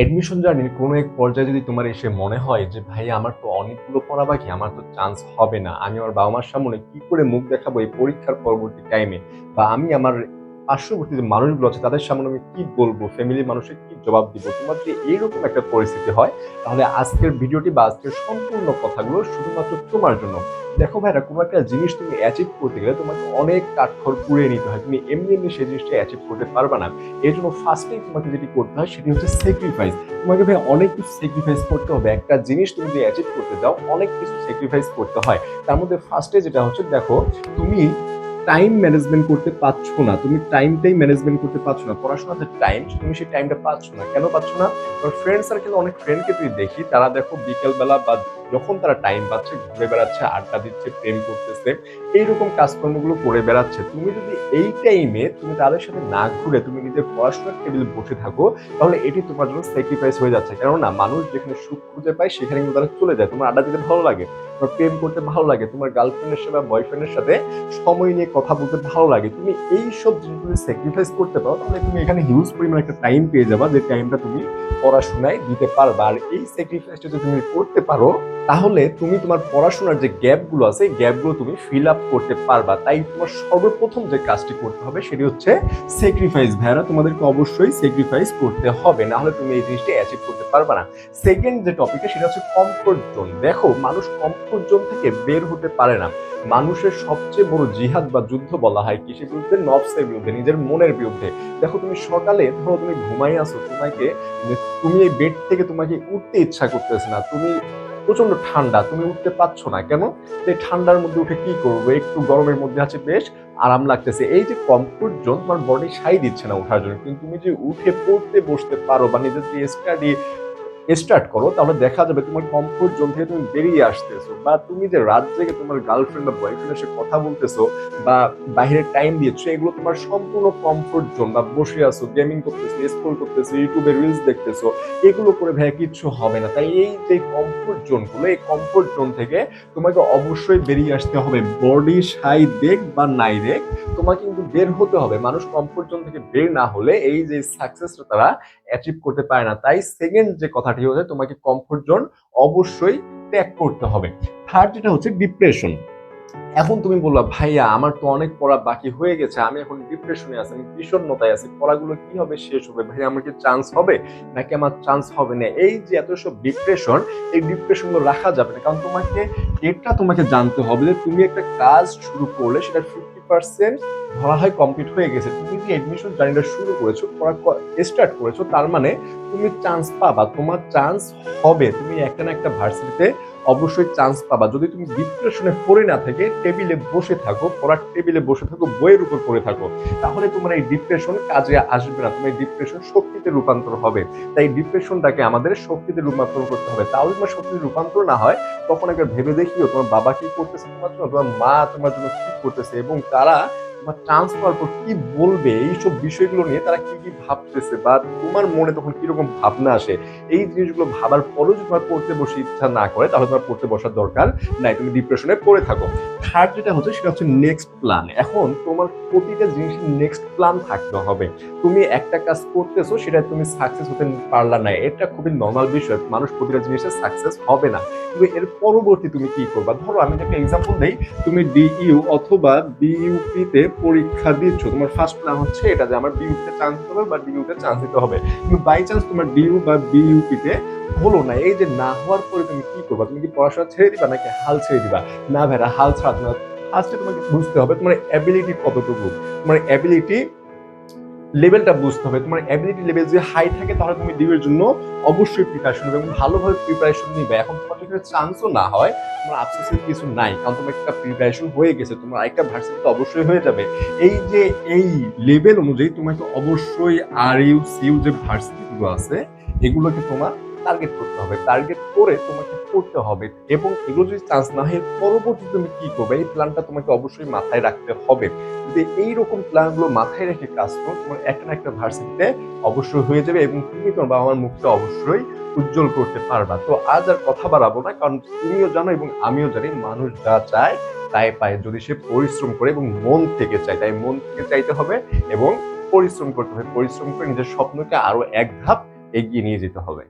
Admission জার্নির কোনো এক পর্যায়ে যদি তোমার এসে মনে হয় যে, ভাই, আমার তো অনেকগুলো পড়া বাকি আমার তো চান্স হবে না। আমি আমার বাবা মার সামনে কি করে মুখ দেখাবো এই পরীক্ষার পরবর্তী টাইমে বা আমি আমার পার্শ্ববর্তী মানুষগুলো আছে, তাদের সামনে আমি কি বলব? ফ্যামিলির মানুষের কি জবাব দিব? তোমার যদি এইরকম একটা পরিস্থিতি হয়, তাহলে আজকের ভিডিওটি বা আজকের সম্পূর্ণ কথাগুলো শুধুমাত্র তোমার জন্য। দেখো ভাইরা কোনো একটা জিনিস তুমি অ্যাচিভ করতে গেলে তোমাকে অনেক কাঠখড় পুড়িয়ে নিতে হয়। তুমি এমনি এমনি সেই জিনিসটা অ্যাচিভ করতে পারবে না। এই জন্য ফার্স্টেই তোমাকে যেটি করতে হয়, সেটি হচ্ছে স্যাক্রিফাইস তোমাকে ভাই অনেক কিছু স্যাক্রিফাইস করতে হবে। একটা জিনিস তুমি যদি অ্যাচিভ করতে যাও, অনেক কিছু স্যাক্রিফাইস করতে হয়। তার মধ্যে ফার্স্টে যেটা হচ্ছে, দেখো তুমি টাইম ম্যানেজমেন্ট করতে পারছ না, তুমি টাইমটাই ম্যানেজমেন্ট করতে পারছ না, পড়াশোনাতে টাইম তুমি সেই টাইমটা পাচ্ছ না। কেন পাচ্ছ না? ফ্রেন্ড সার্কেল অনেক ফ্রেন্ডকে তুই দেখি, তারা দেখো বিকেলবেলা বা যখন তারা টাইম পাচ্ছে, ঘুরে বেড়াচ্ছে, আড্ডা দিচ্ছে, প্রেম করতেছে, এইরকম কাজকর্মগুলো করে বেড়াচ্ছে, তুমি যদি এই টাইমে তুমি তাদের সাথে না ঘুরে তুমি নিজের পড়াশোনার টেবিলে বসে থাকো, তাহলে এটি তোমার জন্য স্যাক্রিফাইস হয়ে যাচ্ছে। কেননা মানুষ যেখানে সুখ খুঁজে পায়, সেখানে কিন্তু তারা চলে যায়। তোমার আড্ডা দিতে ভালো লাগে, তোমার প্রেম করতে ভালো লাগে, তোমার গার্লফ্রেন্ডের সাথে বয়ফ্রেন্ডের সাথে সময় নিয়ে কথা বলতে ভালো লাগে। তুমি এই সব জিনিসগুলো স্যাক্রিফাইস করতে পারো, তাহলে তুমি এখানে হিউজ পরিমাণ একটা টাইম পেয়ে যাবা, যে টাইমটা তুমি পড়াশোনায় দিতে পারবা। আর এই স্যাক্রিফাইসটা যদি তুমি করতে পারো তাহলে তুমি তোমার পড়াশোনার যে গ্যাপগুলো আছে, এই গ্যাপগুলো তুমি ফিল আপ করতে পারবা। তাই তোমার সর্বপ্রথম যে কাজটি করতে হবে সেটি হচ্ছে স্যাক্রিফাইস ভাইরা তোমাদেরকে অবশ্যই স্যাক্রিফাইস করতে হবে। না হলে তুমি এই জিনিসটা অ্যাচিভ করতে পারবা না। সেকেন্ড যে টপিকটা সেটা হচ্ছে কমফোর্ট জোন দেখো, মানুষ কমফোর্ট জোন থেকে বের হতে পারে না। মানুষের সবচেয়ে বড় জিহাদ বা যুদ্ধ বলা হয় কিসের বিরুদ্ধে নবসের বিরুদ্ধে, নিজের মনের বিরুদ্ধে। দেখো, তুমি সকালে, ধরো তুমি ঘুমাই আসো তোমাকে, তুমি এই বেড থেকে তোমাকে উঠতে ইচ্ছা করতেছে না। তুমি প্রচণ্ড ঠান্ডা, তুমি উঠতে পারছ না। কেন? এই ঠান্ডার মধ্যে উঠে কি করবে? একটু গরমের মধ্যে আছে, বেশ আরাম লাগতেছে। এই যে কমফোর্ট জোন তোমার বডি সাই দিচ্ছে না ওঠার জন্য। কিন্তু তুমি যে উঠে পড়তে বসতে পারো বা নিজের যে স্টাডি স্টার্ট করো, তাহলে দেখা যাবে তোমার কমফোর্ট জোন থেকে তুমি বেরিয়ে আসতেছো। বা তুমি যে রাত জেগে তোমার গার্লফ্রেন্ড বা বয়ফ্রেন্ডের সাথে কথা বলতেছো বা বাইরে টাইম দিচ্ছ, এগুলো তোমার সম্পূর্ণ কমফোর্ট জোন বা বসে আছো গেমিং করতেছো স্ক্রল করতেছো, ইউটিউবে রিলস দেখতেছো, এগুলো করে ভাইয়া কিচ্ছু হবে না। তাই এই যে কমফোর্ট জোনগুলো এই কমফোর্ট জোন থেকে তোমাকে অবশ্যই বেরিয়ে আসতে হবে। বডি সাই দেখ বা নাই দেখ, তোমাকে কিন্তু বের হতে হবে। মানুষ কমফোর্ট জোন থেকে বের না হলে এই যে সাকসেসটা তারা অ্যাচিভ করতে পারে না। তাই সেকেন্ড যে কথাটি হচ্ছে তোমাকে কমফোর্ট জোন অবশ্যই ত্যাগ করতে হবে। থার্ড যেটা হচ্ছে ডিপ্রেশন এখন তুমি বললা, ভাইয়া, আমার তো অনেক পড়া বাকি হয়ে গেছে, আমি এখন ডিপ্রেশনে আছি, আমি বিষণ্ণতায় আছি, পড়াগুলো কি হবে শেষ হবে? ভাইয়া, আমার কি চান্স হবে? নাকি আমার চান্স হবে না? এই যে এত সব ডিপ্রেশন এই ডিপ্রেশনগুলো রাখা যাবে না, কারণ তোমাকে, এটা তোমাকে জানতে হবে যে তুমি একটা কাজ শুরু করলে সেটা পার্সেন্ট ধরা হয় কমপ্লিট হয়ে গেছে। তুমি যে এডমিশন জার্নিটা শুরু করেছ পড়া স্টার্ট করেছ, তার মানে তুমি চান্স পাবা, তোমার চান্স হবে। তুমি একটা না একটা ভার্সিটিতে অবশ্যই চান্স পাবা। যদি তুমি ডিপ্রেশনে পড়ে না থেকে টেবিলে বসে থাকো, পড়ার টেবিলে বসে থাকো, বইয়ের উপর পড়ে থাকো, তাহলে তোমার এই ডিপ্রেশন কাজে আসবে না। তোমার ডিপ্রেশন শক্তিতে রূপান্তর হবে। তাই ডিপ্রেশনটাকে আমাদের শক্তিতে রূপান্তর করতে হবে। তাহলে তোমার শক্তিতে রূপান্তর না হয়, তখন একবার ভেবে দেখিও তোমার বাবা কি করতেছে তোমার জন্য, তোমার মা তোমার জন্য কি করতেছে এবং তারা পাওয়ার পর কি বলবে? এইসব বিষয়গুলো নিয়ে তারা কি কি ভাবতেছে বা তোমার মনে তখন কীরকম ভাবনা আসে? এই জিনিসগুলো ভাবার পরেও যদি তোমার পড়তে বসে ইচ্ছা না করে, তাহলে তোমার পড়তে বসার দরকার নাই। তুমি ডিপ্রেশনে পড়ে থাকো। থার্ড যেটা হচ্ছে, সেটা হচ্ছে নেক্সট প্ল্যান এখন তোমার প্রতিটা জিনিসের নেক্সট প্ল্যান থাকতে হবে। তুমি একটা কাজ করতেছো সেটা তুমি সাকসেস হতে পারলা না। এটা খুবই নর্মাল বিষয়। মানুষ প্রতিটা জিনিসে সাকসেস হবে না। কিন্তু এর পরবর্তী তুমি কি করবা? ধরো, আমি একটা এক্সাম্পল দেই। তুমি ডিইউ অথবা বিইউপিতে পরীক্ষা দিচ্ছ, তোমার ফার্স্ট প্ল্যান হচ্ছে এটা যে আমার বিউতে চান্স হবে বা ডিউতে চান্স দিতে হবে। কিন্তু বাই চান্স তোমার ডিউ বা বিইউপিতে হলো না। এই যে না হওয়ার পরে তুমি কি করবা? তুমি কি পড়াশোনা ছেড়ে দিবা নাকি হাল ছেড়ে দিবা? না ভেড়া হাল ছাড়া না ফার্স্টে তোমাকে বুঝতে হবে তোমার অ্যাবিলিটি কতটুকু। তোমার অ্যাবিলিটি লেভেলটা বুঝতে হবে। তোমার অ্যাবিলিটি লেভেল যদি হাই থাকে, তাহলে তুমি ডিউয়ের জন্য অবশ্যই প্রিপারেশন নেবে এবং ভালোভাবে প্রিপারেশন নিবে। এখন তোমার যদি চান্সও না হয়, তোমার আফসোসের কিছু নাই, কারণ তোমার একটা প্রিপারেশন হয়ে গেছে, তোমার আরেকটা ভার্সিটিতে অবশ্যই হয়ে যাবে। এই যে, এই লেভেল অনুযায়ী তোমাকে অবশ্যই আর ইউ সিউ যে ভার্সিটিগুলো আছে, এগুলোকে তোমার টার্গেট করতে হবে টার্গেট করে তোমাকে করতে হবে এবং এগুলো যদি চান্স না হয়, পরবর্তী তুমি কি করবে? এই প্ল্যানটা তোমাকে অবশ্যই মাথায় রাখতে হবে। যদি এইরকম প্ল্যানগুলো মাথায় রেখে কাজ করো, তোমার একটা না একটা ভার্সিটিতে অবশ্যই হয়ে যাবে এবং তুমি তোমার বাবা মার মুখটা অবশ্যই উজ্জ্বল করতে পারবা। তো আজ আর কথা বাড়াবো না, কারণ তুমিও জানো এবং আমিও জানি মানুষ যা চায় তাই পায়। যদি সে পরিশ্রম করে এবং মন থেকে চায়, তাই মন থেকে চাইতে হবে এবং পরিশ্রম করতে হবে। পরিশ্রম করে নিজের স্বপ্নকে আরও এক ধাপ এগিয়ে নিয়ে যেতে হবে।